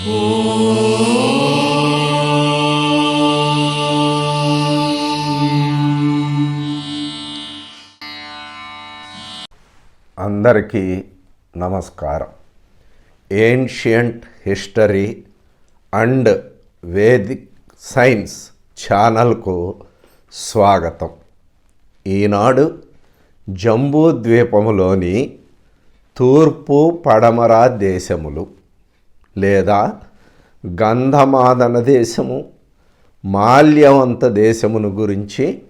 అందరికీ నమస్కారం. Ancient history and Vedic science ఛానల్కు స్వాగతం. ఈనాడు జంబూ ద్వీపములోని తూర్పు పడమర దేశములు. లేదా గంధమాదన దేశము మాల్యవంత దేశమును గురించి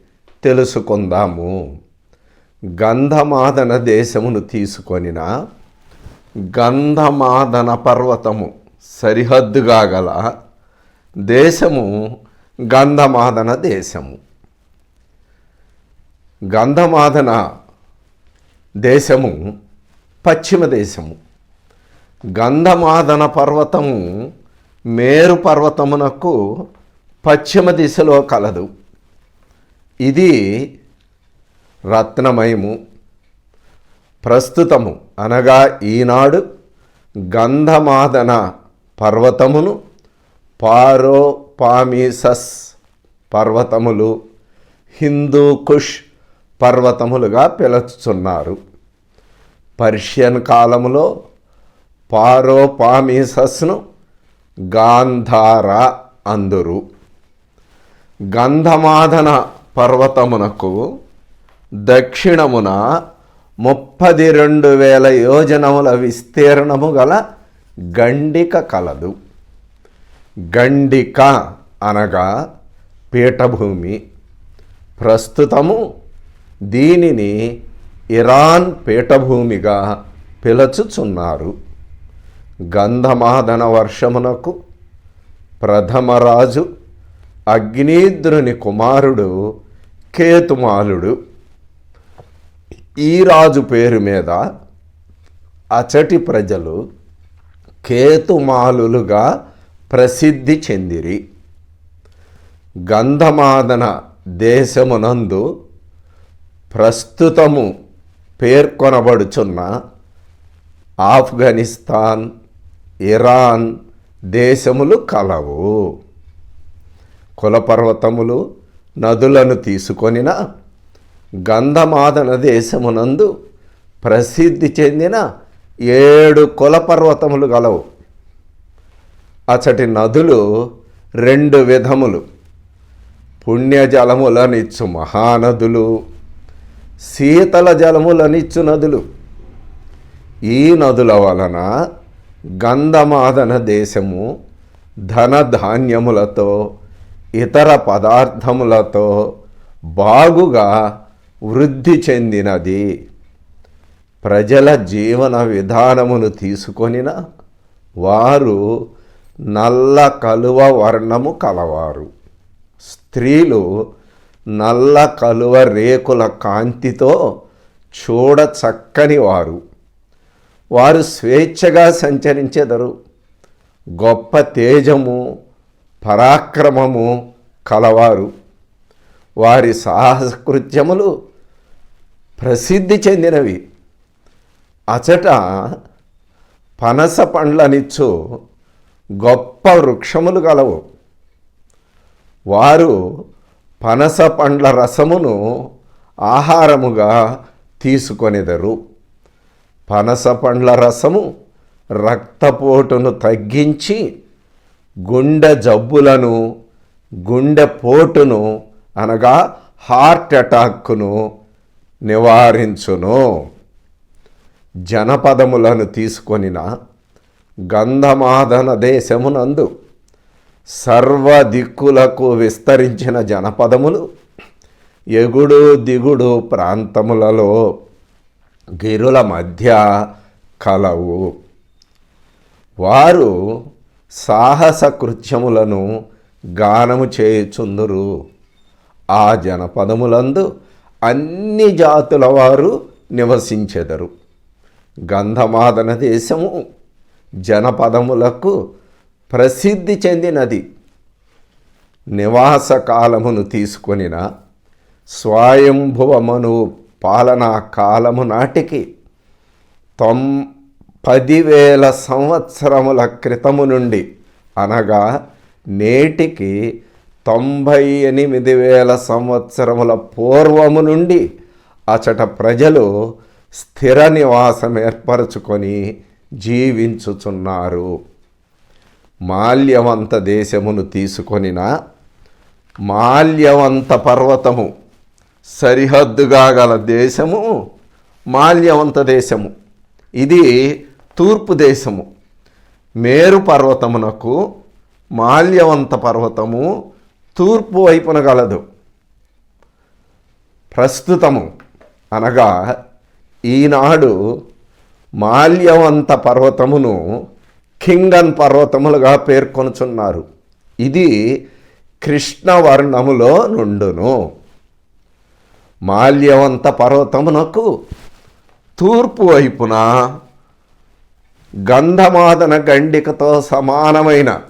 తెలుసుకుందాము. గంధమాదన దేశమును తీసుకొనిన గంధమాదన పర్వతము సరిహద్దుగా గల దేశము గంధమాదన దేశము. గంధమాదన దేశము పశ్చిమ దేశము. గంధమాదన పర్వతము మేరు పర్వతమునకు పశ్చిమ దిశలో కలదు. ఇది రత్నమయము ప్రస్తుతము అనగా ఈనాడు గంధమాదన పర్వతమును పారో పామీసస్ పర్వతములు హిందూ కుష్ పర్వతములుగా పిలుచున్నారు పర్షియన్ కాలములో పారోపామీసస్ను గాంధార అందురు. గంధమాధన పర్వతమునకు దక్షిణమున ముప్పది రెండు వేల యోజనముల విస్తీర్ణము గల గండిక కలదు. గండిక అనగా పీఠభూమి. ప్రస్తుతము దీనిని ఇరాన్ పీఠభూమిగా పిలచుచున్నారు. గంధమాదన వర్షమునకు ప్రథమరాజు అగ్నిద్రుని కుమారుడు కేతుమాలుడు. ఈ రాజు పేరు మీద అచటి ప్రజలు కేతుమాలులుగా ప్రసిద్ధి చెందిరి. గంధమాదన దేశమునందు ప్రస్తుతము పేర్కొనబడుచున్న ఆఫ్ఘనిస్తాన్ ఇరాన్ దేశములు కలవు. కులపర్వతములు నదులను తీసుకొనిన గంధమాదన దేశమునందు ప్రసిద్ధి చెందిన ఏడు కులపర్వతములు గలవు. అచటి నదులు రెండు విధములు. పుణ్యజలములనిచ్చు మహానదులు శీతల జలములనిచ్చు నదులు. ఈ నదుల వలన గంధమాదన దేశము ధనధాన్యములతో ఇతర పదార్థములతో బాగుగా వృద్ధి చెందినది. ప్రజల జీవన విధానమును తీసుకొనిన వారు నల్ల కలువ వర్ణము కలవారు. స్త్రీలు నల్ల కలువ రేకుల కాంతితో చూడ చక్కని వారు. వారు స్వేచ్ఛగా సంచరించెదరు. గొప్ప తేజము పరాక్రమము కలవారు. వారి సాహసకృత్యములు ప్రసిద్ధి చెందినవి. అచట పనస పండ్లనిచ్చు గొప్ప వృక్షములు గలవు. వారు పనస పండ్ల రసమును ఆహారముగా తీసుకొనిదరు. పనస పండ్ల రసము రక్తపోటును తగ్గించి గుండె జబ్బులను గుండె పోటును అనగా హార్ట్ అటాక్ను నివారించును. జనపదములను తీసుకొనిన గంధమాదన దేశమునందు సర్వ దిక్కులకు విస్తరించిన జనపదములు ఎగుడు దిగుడు ప్రాంతములలో గిరుల మధ్య కలవు. వారు సాహస కృత్యములను గానము చేయుచుందురు. ఆ జనపదములందు అన్ని జాతుల వారు నివసించెదరు. గంధమాదన దేశము జనపదములకు ప్రసిద్ధి చెందినది. నివాస కాలమును తీసుకొనిన స్వయంభువమను పాలనా కాలము నాటికి తొం పదివేల సంవత్సరముల క్రితము నుండి అనగా నేటికి తొంభై ఎనిమిది వేల సంవత్సరముల పూర్వము నుండి అచట ప్రజలు స్థిర నివాసం ఏర్పరచుకొని జీవించుచున్నారు. మాల్యవంత దేశమును తీసుకొనిన మాల్యవంత పర్వతము సరిహద్దుగా గల దేశము మాల్యవంత దేశము. ఇది తూర్పు దేశము. మేరు పర్వతమునకు మాల్యవంత పర్వతము తూర్పు వైపున గలదు. ప్రస్తుతము అనగా ఈనాడు మాల్యవంత పర్వతమును కింగన్ పర్వతములుగా పేర్కొనుచున్నారు. ఇది కృష్ణవర్ణములో నుండును. మాల్యవంత పర్వతమునకు తూర్పు వైపున గంధమాదన గండికతో సమానమైన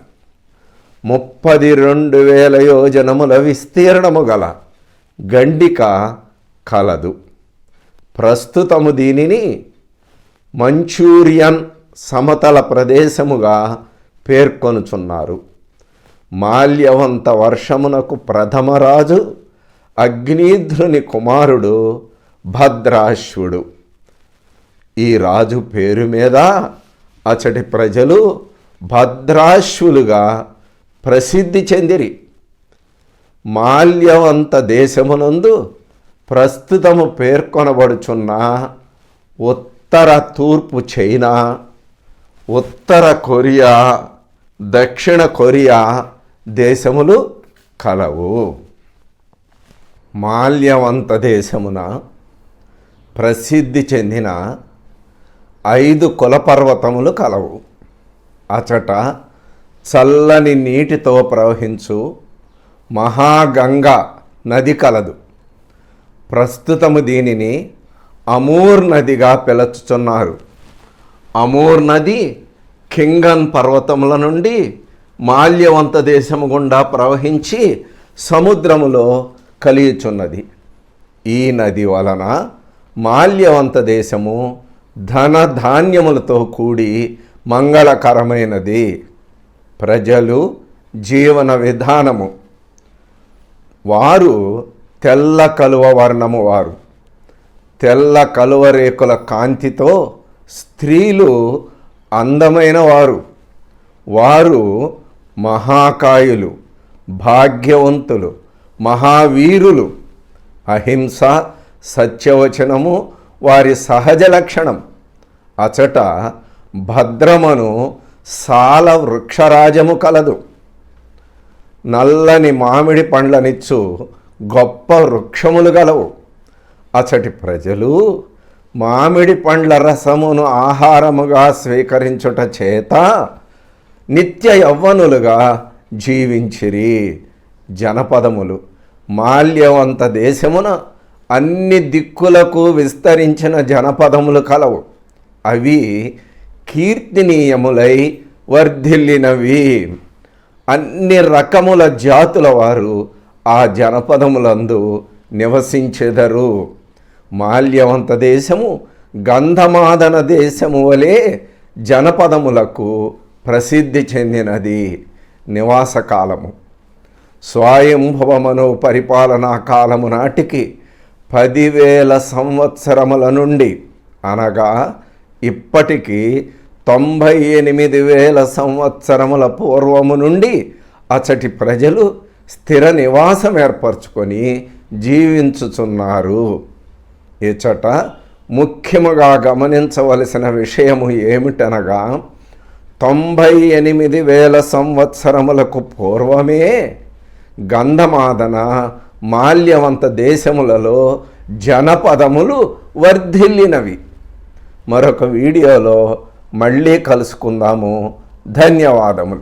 ముప్పది రెండు వేల యోజనముల విస్తీర్ణము గల గండిక కలదు. ప్రస్తుతము దీనిని మంచూరియన్ సమతల ప్రదేశముగా పేర్కొనుచున్నారు. మాల్యవంత వర్షమునకు ప్రథమరాజు అగ్నిధ్రుని కుమారుడు భద్రాశ్వుడు. ఈ రాజు పేరు మీద అచటి ప్రజలు భద్రాశ్వులుగా ప్రసిద్ధి చెందిరి. మాల్యవంత దేశమునందు ప్రస్తుతము పేర్కొనబడుచున్న ఉత్తర తూర్పు చైనా ఉత్తర కొరియా దక్షిణ కొరియా దేశములు కలవు. మాల్యవంత దేశమున ప్రసిద్ధి చెందిన ఐదు కులపర్వతములు కలవు. అచట చల్లని నీటితో ప్రవహించు మహాగంగ నది కలదు. ప్రస్తుతము దీనిని అమూర్ నదిగా పిలచుచున్నారు. అమూర్ నది కింగన్ పర్వతముల నుండి మాల్యవంత దేశము గుండా ప్రవహించి సముద్రములో కలియుచున్నది. ఈ నది వలన మాల్యవంత దేశము ధన ధాన్యములతో కూడి మంగళకరమైనది. ప్రజలు జీవన విధానము. వారు తెల్ల కలువ వర్ణము వారు. తెల్ల కలువ రేకుల కాంతితో స్త్రీలు అందమైన వారు. వారు మహాకాయులు భాగ్యవంతులు. మహావీరులు. అహింస సత్యవచనము వారి సహజ లక్షణం. అచట భద్రమను సాల వృక్షరాజము కలదు. నల్లని మామిడి పండ్లనిచ్చు గొప్ప వృక్షములు గలవు. అచటి ప్రజలు మామిడి పండ్ల రసమును ఆహారముగా స్వీకరించుట చేత నిత్య యవ్వనులుగా జీవించిరి జనపదములు. మాల్యవంత దేశమున అన్ని దిక్కులకు విస్తరించిన జనపదములు కలవు. అవి కీర్తినీయములై వర్ధిల్లినవి. అన్ని రకముల జాతుల వారు ఆ జనపదములందు నివసించెదరు. మాల్యవంత దేశము గంధమాదన దేశము వలె జనపదములకు ప్రసిద్ధి చెందినది నివాసకాలము. స్వయంభవమను పరిపాలనా కాలము నాటికి పదివేల సంవత్సరముల నుండి అనగా ఇప్పటికీ తొంభై ఎనిమిది వేల సంవత్సరముల పూర్వము నుండి అచటి ప్రజలు స్థిర నివాసం ఏర్పరచుకొని జీవించుచున్నారు. ఇచట ముఖ్యముగా గమనించవలసిన విషయము ఏమిటనగా తొంభై ఎనిమిది వేల సంవత్సరములకు పూర్వమే గంధమాదన మాల్యవంత దేశములలో జనపదములు వర్ధిల్లినవి. మరొక వీడియోలో మళ్ళీ కలుసుకుందాము. ధన్యవాదములు.